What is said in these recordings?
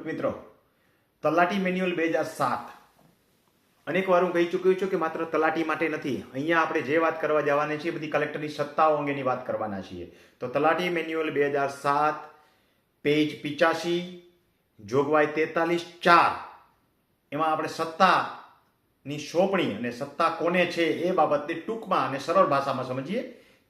મિત્રો, તલાટી મેન્યુઅલ બે હજાર સાત. અનેક વાર હું કહી ચૂક્યો છું કે માત્ર તલાટી માટે નથી, અહીંયા આપણે જે વાત કરવા જવાની છીએ બધી કલેક્ટરની સત્તાઓ અંગેની વાત કરવાના છીએ. તો તલાટી મેન્યુઅલ બે હજાર સાત, પેજ પિચાસી, જોગવાઈ તેતાલીસ, ચાર. એમાં આપણે સત્તાની સોંપણી અને સત્તા કોને છે એ બાબતને ટૂંકમાં અને સરળ ભાષામાં સમજીએ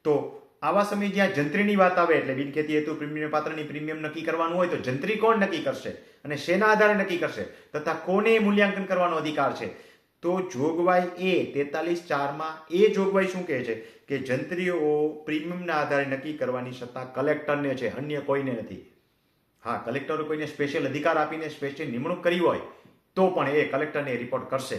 તો આવા સમયે જ્યાં જંત્રીની વાત આવે એટલે બિનખેતી હેતુ પ્રીમિયમ પાત્રની પ્રીમિયમ નક્કી કરવાનું હોય તો જંત્રી કોણ નક્કી કરશે? અને શેના આધારે નક્કી કરશે? તથા કોને મૂલ્યાંકન કરવાનો અધિકાર છે? તો જોગવાઈ એ તેતાલીસ ચારમાં એ જોગવાઈ શું કહે છે? કે જંત્રીઓ પ્રીમિયમના આધારે નક્કી કરવાની સત્તા કલેક્ટરને છે, અન્ય કોઈને નથી. હા, કલેક્ટરો કોઈને સ્પેશિયલ અધિકાર આપીને સ્પેશિયલ નિમણૂક કરી હોય તો પણ એ કલેક્ટરને રિપોર્ટ કરશે.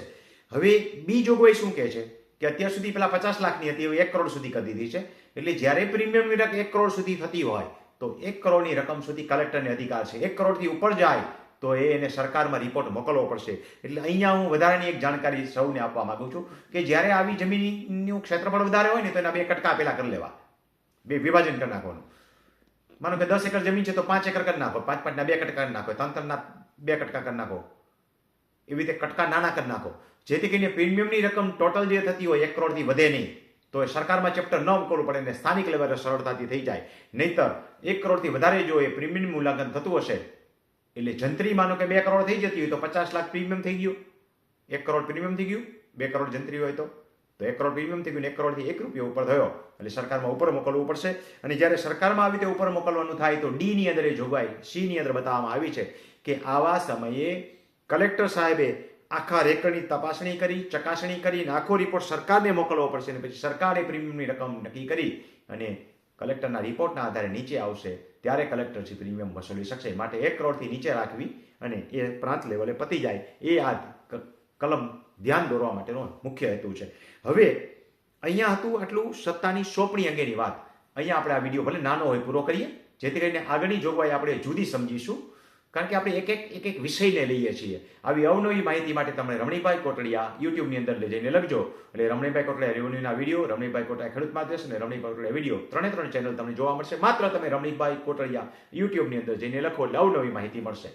હવે બી જોગવાઈ શું કહે છે? કે અત્યાર સુધી પેલા પચાસ લાખની હતી, હવે એક કરોડ સુધી કરી દીધી છે. એટલે જ્યારે પ્રીમિયમની રકમ એક કરોડ સુધી થતી હોય, તો એક કરોડની રકમ સુધી કલેક્ટરને અધિકાર છે. એક કરોડથી ઉપર જાય, તો એ એને સરકારમાં રિપોર્ટ મોકલવો પડશે. એટલે અહીંયા હું વધારાની એક જાણકારી સૌને આપવા માંગુ છું કે જ્યારે આવી જમીનનું ક્ષેત્રફળ વધારે હોય ને, તો એના બે કટકા પહેલાં કરી લેવા. બે વિભાજન કરી નાખવાનું. માનો કે દસ એકર જમીન છે, તો પાંચ એકર કરી નાખો. પાંચ પાંચના બે કટકા કરી નાખો. ત્રણ ત્રણના બે કટકા કરી નાખો. એવી રીતે કટકા નાના કરી નાખો. જેથી કરીને પ્રીમિયમની રકમ ટોટલ જે થતી હોય એક કરોડથી વધે નહીં, તો એ સરકારમાં ચેપ્ટર ન કરવું પડે અને સ્થાનિક લેવલે સરળતાથી થઈ જાય. નહીતર એક કરોડથી વધારે જો એ પ્રીમિયમ મૂલ્યાંકન થતું હશે, એટલે જંત્રી માનો કે બે કરોડ થઈ જતી હોય તો પચાસ લાખ પ્રીમિયમ થઈ ગયું. એક કરોડ પ્રીમિયમ થઈ ગયું, બે કરોડ જંત્રી હોય તો. તો એક કરોડ પ્રીમિયમ થઈ ગયું ને એક કરોડથી એક રૂપિયા ઉપર થયો, એટલે સરકારમાં ઉપર મોકલવું પડશે. અને જ્યારે સરકારમાં આવી રીતે ઉપર મોકલવાનું થાય તો ડી ની અંદર એ જોગવાઈ, સીની અંદર બતાવવામાં આવી છે કે આવા સમયે કલેક્ટર સાહેબે આખા રેકર્ડની તપાસણી કરી, ચકાસણી કરી આખો રિપોર્ટ સરકારને મોકલવો પડશે અને પછી સરકારે પ્રીમિયમની રકમ નક્કી કરી અને કલેક્ટરના રિપોર્ટના આધારે નીચે આવશે, ત્યારે કલેક્ટરથી પ્રીમિયમ વસૂલી શકશે. માટે એક કરોડથી નીચે રાખવી અને એ પ્રાંત લેવલે પતી જાય, એ આ કલમ ધ્યાન દોરવા માટેનો મુખ્ય હેતુ છે. હવે, અહીંયા હતું આટલું સત્તાની સોંપણી અંગેની વાત. અહીંયા આપણે આ વીડિયો ભલે નાનો હોય, પૂરો કરીએ. જેથી કરીને આગળની જોગવાઈ આપણે જુદી સમજીશું. કારણ કે આપણે એક એક એક એક વિષયને લઈએ છીએ. આવી અવનવી માહિતી માટે તમે રમણીભાઈ કોટડિયા યુટ્યુબની અંદર જઈને લખજો. એટલે રમણીભાઈ કોટડિયા રેવન્યુના વીડિયો રમણીભાઈ કોટડિયા ખેડૂત માર્ગદર્શન અને રમણીભાઈ કોટડિયા વીડિયો ત્રણે ત્રણ ચેનલ તમને જોવા મળશે. માત્ર તમે રમણીભાઈ કોટડિયા યુટ્યુબની અંદર જઈને લખો એટલે અવનવી માહિતી મળશે.